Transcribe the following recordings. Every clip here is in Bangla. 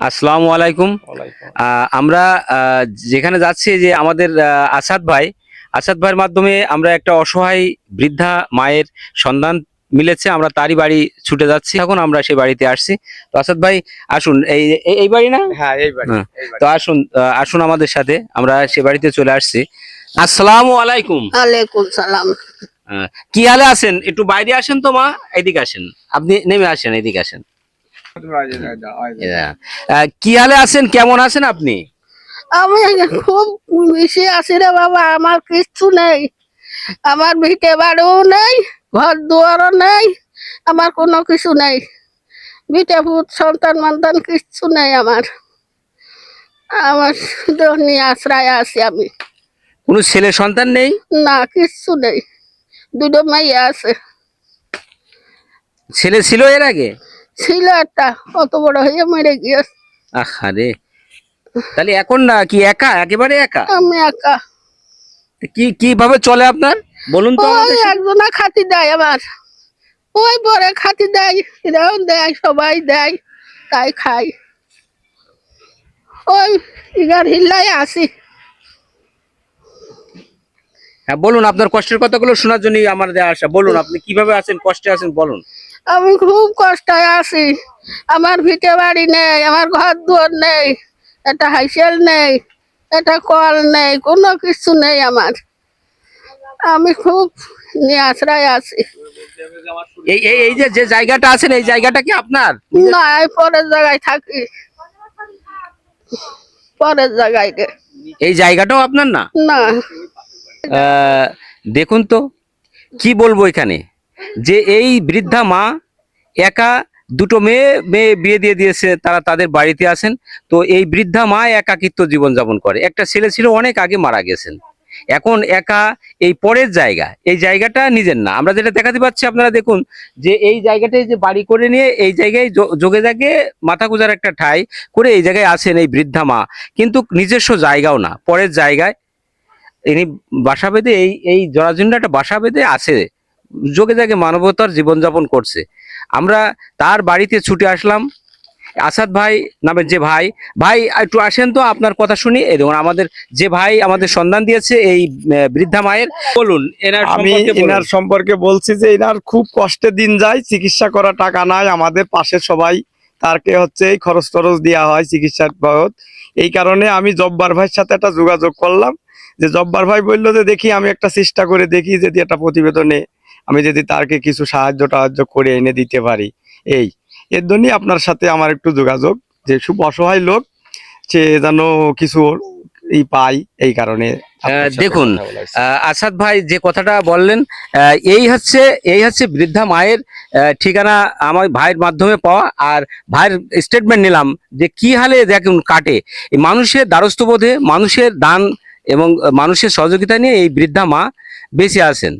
আসসালামু আলাইকুম। আহ, আমরা আহ, যেখানে যাচ্ছি যে আমাদের আহ, আসাদ ভাই আসাদ ভাইয়ের মাধ্যমে আমরা একটা অসহায় বৃদ্ধা মায়ের সন্ধান মিলেছে আমরা তারই বাড়ি ছুটে যাচ্ছি। এখন আমরা সেই বাড়িতে আসছি। তো আসাদ ভাই আসুন এই এই- বাড়ি না? হ্যাঁ এই বাড়ি হ্যাঁ। তো আসুন আসুন আমাদের সাথে আমরা সে বাড়িতে চলে আসছি। আসসালামু আলাইকুম। ওয়ালাইকুম সালাম। কি হালে আছেন? একটু বাইরে আসেন তো মা এদিকে আসেন। আপনি নেমে আসেন এদিকে আসেন। আহ, কি হালে আছেন? কেমন আছেন আপনি? আমি খুব বেশি আছি রে বাবা আমার কিচ্ছু নেই। আমার ভিটে বাড়িও নেই ঘর দুয়ারও নেই আমার কোনো কিছু নেই। ভিটে ভূত সন্তান মন্তান কিচ্ছু নেই আমার। আমার নিয়ে আশ্রয় আছি আমি। কোনো ছেলে সন্তান নেই? না কিচ্ছু নেই। দুটো মেয়ে আছে। ছেলে ছিল এর আগে? ছিল একটা অত বড় হয়ে মেরে গিয়েছে। আহারে। তাহলে এখন না কি একা? একেবারে একা? আমি একা। কি কীভাবে চলে আপনার? বলুন তো ওই আমাদের একজনা খাতি দেয় আমার ওই পরে খাতি দেয় এরাও দেয় সবাই দেয় তাই খাই। ওই ইগার হিল্লাই আসি। হ্যাঁ বলুন আপনার কষ্টের কথাগুলো শোনার জন্য আমার দেওয়া আসা। বলুন আপনি কীভাবে আছেন কষ্টে আছেন বলুন। আমি খুব কষ্টে আছি। আমার ভিটে বাড়ি নেই আমার ঘর দুয়ার নেই একটা হাইসেল নেই এটা কল নেই কোনো কিছু নেই আমার। আমি খুব নিয়ে আশ্রয় আছি। এই এই এই যে যে জায়গাটা আছেন এই জায়গাটা কি আপনার? না এই পরের জায়গায় থাকি। পরের জায়গায় এই জায়গাটাও আপনার না? না। দেখুন তো কি বলব এখানে? যে এই বৃদ্ধা মা একা দুটো মেয়ে মেয়ে বিয়ে দিয়ে দিয়েছে, তারা তাদের বাড়িতে আসেন। তো এই বৃদ্ধা মা একাকিত্ব জীবনযাপন করে। একটা ছেলে ছিল, অনেক আগে মারা গেছেন। এখন একা এই পরের জায়গা, এই জায়গাটা নিজের না। আমরা যেটা দেখাতে পাচ্ছি, আপনারা দেখুন, যে এই জায়গাটায় যে বাড়ি করে নিয়ে, এই জায়গায় যোগে জাগে মাথা গুজার একটা ঠাই করে এই জায়গায় আছেন এই বৃদ্ধা মা। কিন্তু নিজস্ব জায়গাও না, পরের জায়গায়। ইনি বাসা বেঁধে, এই এই জরাজীর্ণ একটা বাসা বেঁধে আছে। যোগে জাগে মানবতার জীবনযাপন করছে। আমরা তার বাড়িতে ছুটে আসলাম। আসাদ ভাই নামের যে ভাই ভাই একটু আসেন তো আপনার কথা শুনি। এই দেখুন আমাদের যে ভাই আমাদের সন্ধান দিয়েছে এই বৃদ্ধা মায়ের। বলুন এনার আমি সম্পর্কে এনার সম্পর্কে বলছি যে এনার খুব কষ্টে দিন যায় চিকিৎসা করা টাকা নাই। আমাদের পাশে সবাই তারকে হচ্ছে এই খরচ টরচ দেওয়া হয় চিকিৎসার বাবদ। এই কারণে আমি জব্বার ভাইয়ের সাথে একটা যোগাযোগ করলাম। যে জব্বার ভাই বলল যে দেখি আমি একটা চেষ্টা করে দেখি যদি একটা প্রতিবেদনে আমি যদি তারকে কিছু সাহায্য টাহায্য করে এনে দিতে পারি এই। এর জন্যই আপনার সাথে আমার একটু যোগাযোগ যে খুব অসহায় লোক সে যেন কিছু ই পাই এই কারণে দেখুন, হয়েছে। আহ, আসাদ ভাই যে কথাটা বললেন এই হচ্ছে এই হচ্ছে বৃদ্ধা মায়ের ঠিকানা আমার ভাইয়ের মাধ্যমে পাওয়া আর ভাইয়ের স্টেটমেন্ট নিলাম যে কি হালে দেখুন কাটে। মানুষের দ্বারস্থ বোধে মানুষের দান এবং মানুষের সহযোগিতা নিয়ে এই বৃদ্ধা মা বেঁচে আছেন।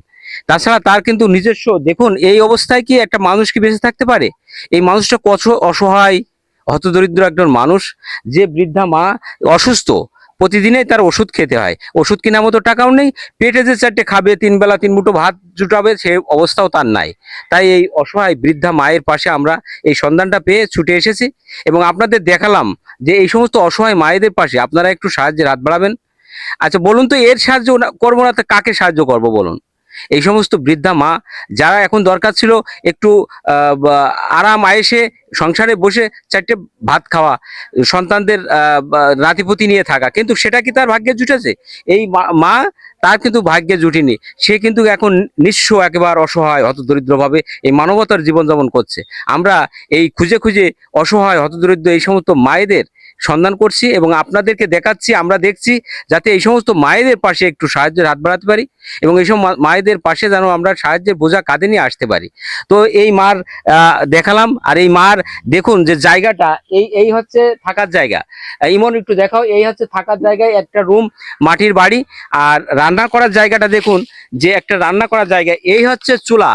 তাছাড়া তার কিন্তু নিজস্ব, দেখুন, এই অবস্থায় কি একটা মানুষ কি বেঁচে থাকতে পারে? এই মানুষটা কত অসহায় হতদরিদ্র একজন মানুষ, যে বৃদ্ধা মা অসুস্থ, প্রতিদিনই তার ওষুধ খেতে হয়। ওষুধ কেনার মতো টাকাও নেই, পেটে যে চারটে খাবে, তিন বেলা তিন মুঠো ভাত জুটাবে, সে অবস্থাও তার নাই। তাই এই অসহায় বৃদ্ধা মায়ের পাশে আমরা এই সন্ধানটা পেয়ে ছুটে এসেছি এবং আপনাদের দেখালাম যে এই সমস্ত অসহায় মায়েদের পাশে আপনারা একটু সাহায্যের হাত বাড়াবেন। আচ্ছা বলুন তো এর সাহায্য করব না, তো কাকে সাহায্য করব বলুন? এই সমস্ত বৃদ্ধা মা যারা এখন দরকার ছিল একটু আরাম, আয়েসে সংসারে বসে চারটে ভাত খাওয়া, সন্তানদের নাতিপুতি নিয়ে থাকা, কিন্তু সেটা কি তার ভাগ্যে জুটেছে এই মা- মা তার কিন্তু ভাগ্যে জুটিনি সে কিন্তু এখন নিঃস্ব, একেবারে অসহায়, হতদরিদ্রভাবে এই মানবতার জীবনযাপন করছে। আমরা এই খুঁজে খুঁজে অসহায়, হতদরিদ্র এই সমস্ত মায়েদের সন্ধান করছি এবং আপনাদেরকে দেখাচ্ছি, আমরা দেখছি যাতে এই সমস্ত মায়েদের পাশে একটু সাহায্যের হাত বাড়াতে পারি এবং এইসব মায়েদের পাশে যেন আমরা সাহায্যের বোঝা কাঁধে নিয়ে আসতে পারি। তো এই মার দেখালাম আর এই মার দেখুন যে জায়গাটা, এই এই হচ্ছে থাকার জায়গা। ইমন একটু দেখাও, এই হচ্ছে থাকার জায়গায় একটা রুম, মাটির বাড়ি আর রান্না করার জায়গাটা দেখুন যে একটা রান্না করার জায়গা, এই হচ্ছে চুলা।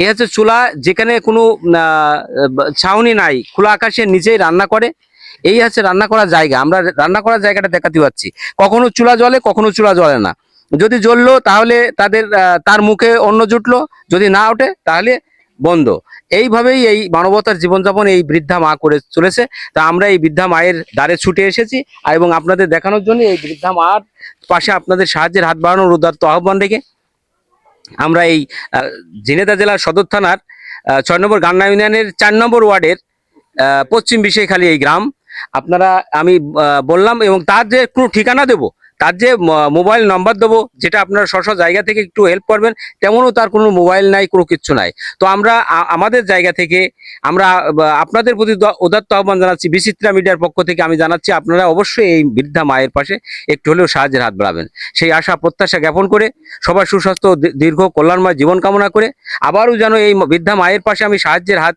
এই হচ্ছে চুলা যেখানে কোনো ছাউনি নাই, খোলা আকাশের নিচেই রান্না করে। এই হচ্ছে রান্না করার জায়গা। আমরা রান্না করার জায়গাটা দেখাতে পাচ্ছি কখনো চুলা জ্বলে, কখনো চুলা জ্বলে না। যদি জ্বললো, তাহলে তাদের তার মুখে অন্ন জুটলো। যদি না ওঠে, তাহলে বন্ধ। এইভাবেই এই মানবতার জীবনযাপন এই বৃদ্ধা মা করে চলেছে। তা আমরা এই বৃদ্ধা মায়ের দ্বারে ছুটে এসেছি এবং আপনাদের দেখানোর জন্য এই বৃদ্ধা মার পাশে আপনাদের সাহায্যের হাত বাড়ানোর উদাত্ত আহ্বান রেখে আমরা এই ঝিনেদা জেলার সদর থানার ছয় নম্বর গান্না ইউনিয়নের চার নম্বর ওয়ার্ডের পশ্চিম বিষয়খালী এই গ্রাম। আপনারা আমি বললাম এবং তার যে কোনো ঠিকানা দেবো তার যে মোবাইল নাম্বার দেবো, যেটা আপনারা স্ব জায়গা থেকে একটু হেল্প করবেন, তেমনও তার কোনো মোবাইল নাই, কোনো কিচ্ছু নাই। তো আমরা আমাদের জায়গা থেকে আমরা আপনাদের প্রতি উদাত্ত আহ্বান জানাচ্ছি, বিচিত্রা মিডিয়ার পক্ষ থেকে আমি জানাচ্ছি, আপনারা অবশ্যই এই বৃদ্ধা মায়ের পাশে একটু হলেও সাহায্যের হাত বাড়াবেন। সেই আশা, প্রত্যাশা জ্ঞাপন করে, সবার সুস্বাস্থ্য দীর্ঘ কল্যাণময় জীবন কামনা করে, আবারও যেন এই বৃদ্ধা মায়ের পাশে আমি সাহায্যের হাত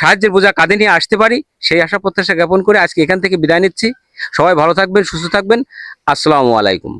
সাহায্যের বোঝা কাঁধে নিয়ে আসতে পারি, সেই আশা, প্রত্যাশা জ্ঞাপন করে আজকে এখান থেকে বিদায় নিচ্ছি। সবাই ভালো থাকবেন, সুস্থ থাকবেন। আসসালামু আলাইকুম।